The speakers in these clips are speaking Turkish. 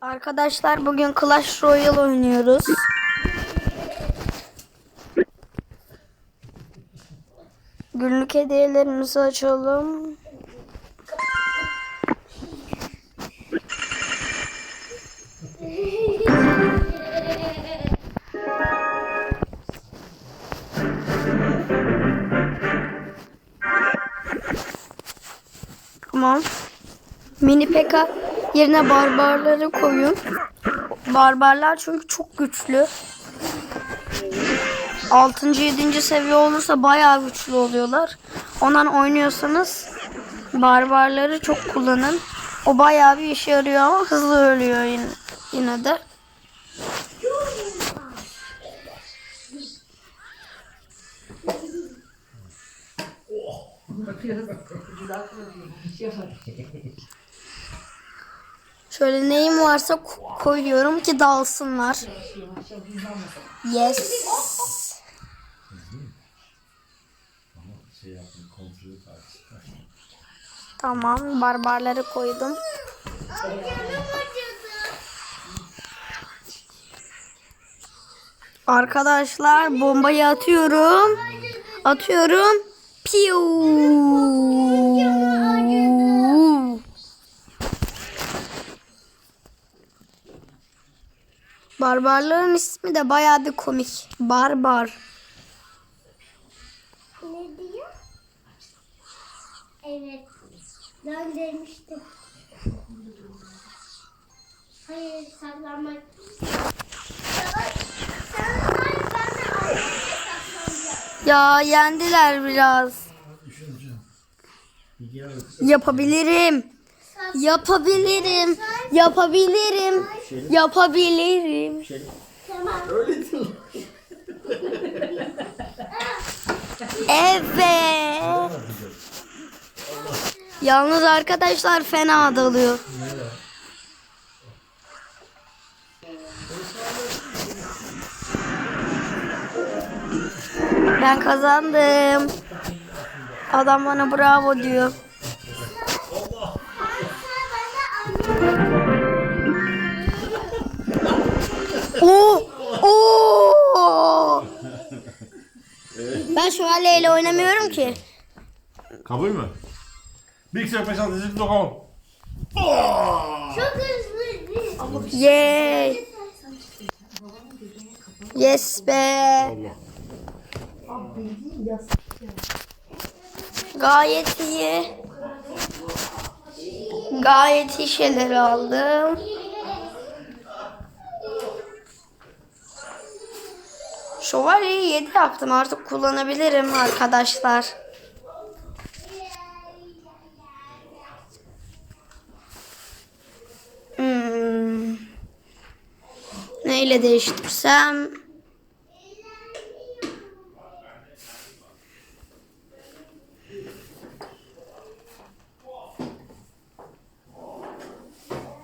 Arkadaşlar bugün Clash Royale oynuyoruz. Günlük hediyelerimizi açalım. Tamam. Mini peka yerine barbarları koyun. Barbarlar çünkü çok güçlü. 6. 7. seviye olursa bayağı güçlü oluyorlar. Ondan oynuyorsanız barbarları çok kullanın. O bayağı bir işe yarıyor ama hızlı ölüyor yine, yine de. Şöyle neyim varsa ko- koyuyorum ki dalsınlar. Yes. Tamam, barbarları koydum. Arkadaşlar bombayı atıyorum. Atıyorum. Piu. Barbarların ismi de bayağı bir komik. Barbar. Ne diyor? Evet. Ben demiştim. Hayır saklanmak. Ya yendiler biraz. Bilgi al. Yapabilirim. Yapabilirim. Yapabilirim. Yapabilirim. Tamam. Öyle değil. Evet. Yalnız arkadaşlar fena dalıyor. Ben kazandım. Adam bana bravo diyor. Oo! Oo! Ben şövalyeyle oynamıyorum ki. Kabul mü? Bilgisayar peşin dizip dokunma. Çok hızlı. Yay. Yes be. Gayet iyi. Gayet iyi şeyler aldım. Şövalyeyi 7 yaptım artık kullanabilirim arkadaşlar. Hmm. Neyle değiştirsem?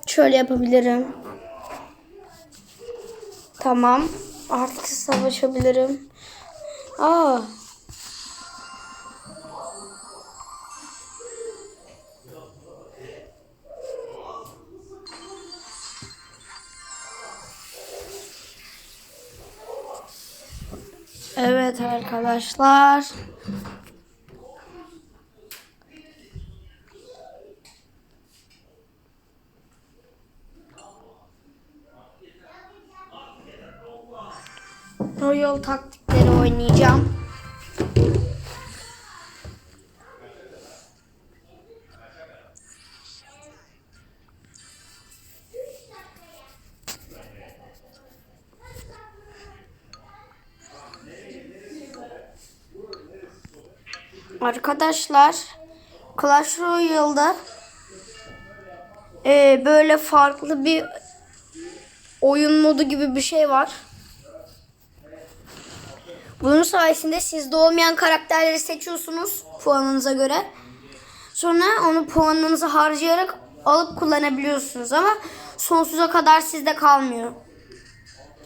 Şöyle yapabilirim. Tamam. Artık savaşabilirim. Aa. Evet arkadaşlar. Royal taktikleri oynayacağım. Arkadaşlar Clash Royale'da e, böyle farklı bir oyun modu gibi bir şey var. Bunun sayesinde sizde olmayan karakterleri seçiyorsunuz puanınıza göre. Sonra onu puanınızı harcayarak alıp kullanabiliyorsunuz ama sonsuza kadar sizde kalmıyor.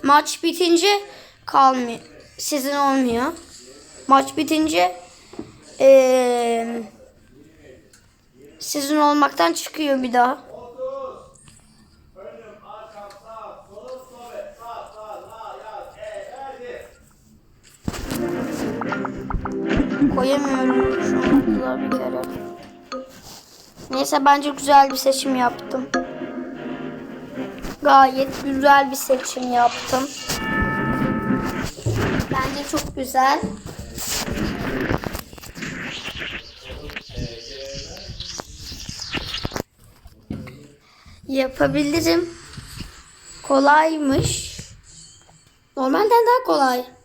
Maç bitince kalmıyor. Sizin olmuyor. Maç bitince eee, sizin olmaktan çıkıyor bir daha. Koyamıyorum. Şunu da bir kere. Neyse bence güzel bir seçim yaptım. Gayet güzel bir seçim yaptım. Bence çok güzel. Yapabilirim. Kolaymış. Normalden daha kolay.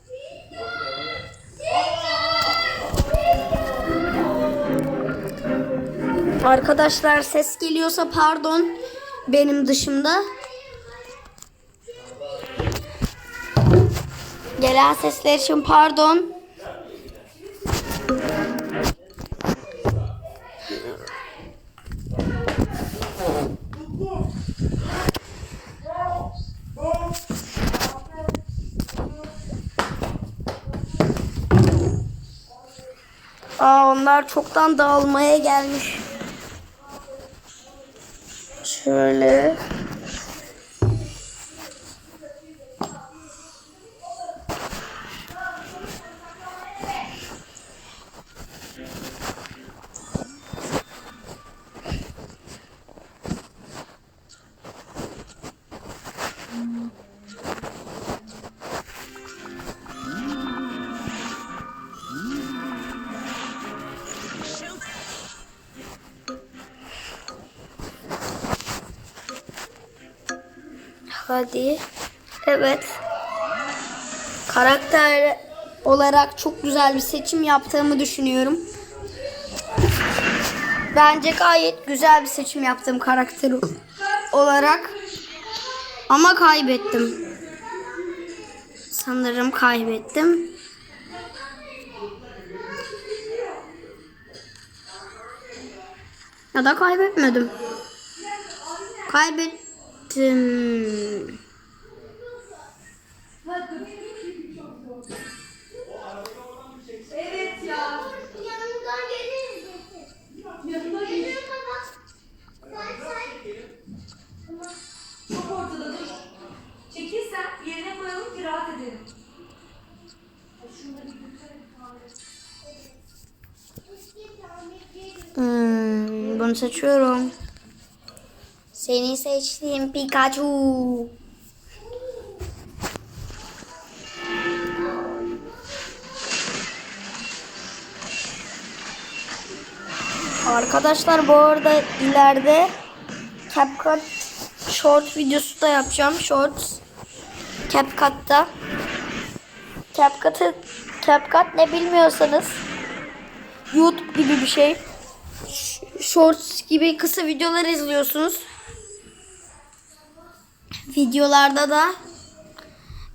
Arkadaşlar ses geliyorsa pardon benim dışımda. Gelen sesler için pardon. Aa onlar çoktan dağılmaya gelmiş. Şöyle. Hadi. Evet. Karakter olarak çok güzel bir seçim yaptığımı düşünüyorum. Bence gayet güzel bir seçim yaptım karakter olarak. Ama kaybettim. Sanırım kaybettim. Ya da kaybetmedim. Kaybettim. Evet ya. Yanımdan gelir misin? Çok ortada dur. Çekilsen yerine koyalım ki rahat edelim. Hmm, bunu seçiyorum. Seni seçtim Pikachu. Arkadaşlar bu arada ileride CapCut short videosu da yapacağım. Shorts CapCut'ta. CapCut'ı CapCut ne bilmiyorsanız YouTube gibi bir şey. Shorts gibi kısa videolar izliyorsunuz. Videolarda da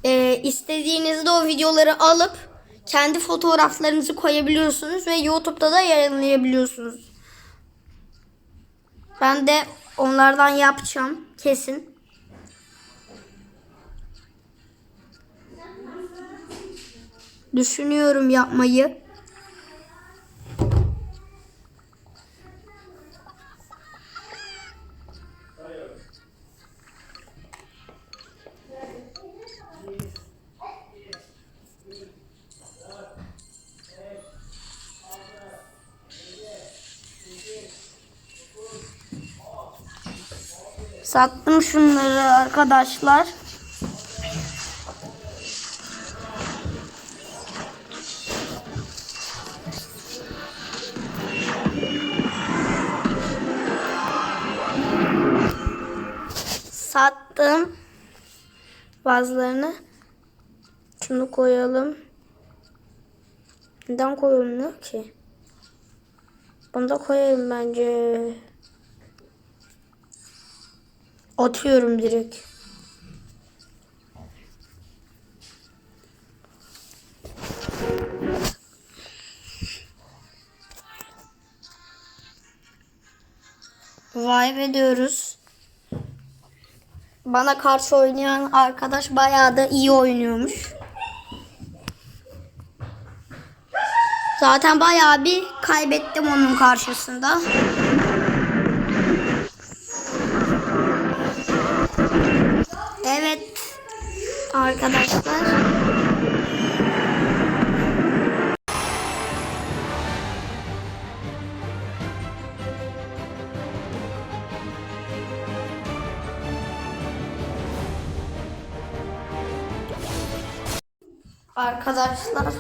e, istediğinizde o videoları alıp kendi fotoğraflarınızı koyabiliyorsunuz ve YouTube'da da yayınlayabiliyorsunuz. Ben de onlardan yapacağım kesin. Düşünüyorum yapmayı. Sattım şunları arkadaşlar. Sattım bazılarını. Şunu koyalım. Neden koyulmuyor ki? Bunu da koyayım bence. Atıyorum direkt. Vay be diyoruz. Bana karşı oynayan arkadaş bayağı da iyi oynuyormuş. Zaten bayağı bir kaybettim onun karşısında. arkadaşlar. Arkadaşlar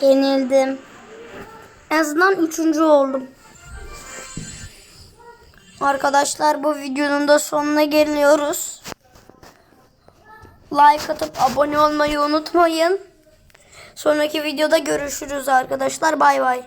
Yenildim. En azından üçüncü oldum. Arkadaşlar bu videonun da sonuna geliyoruz. Like atıp abone olmayı unutmayın. Sonraki videoda görüşürüz arkadaşlar. Bay bay.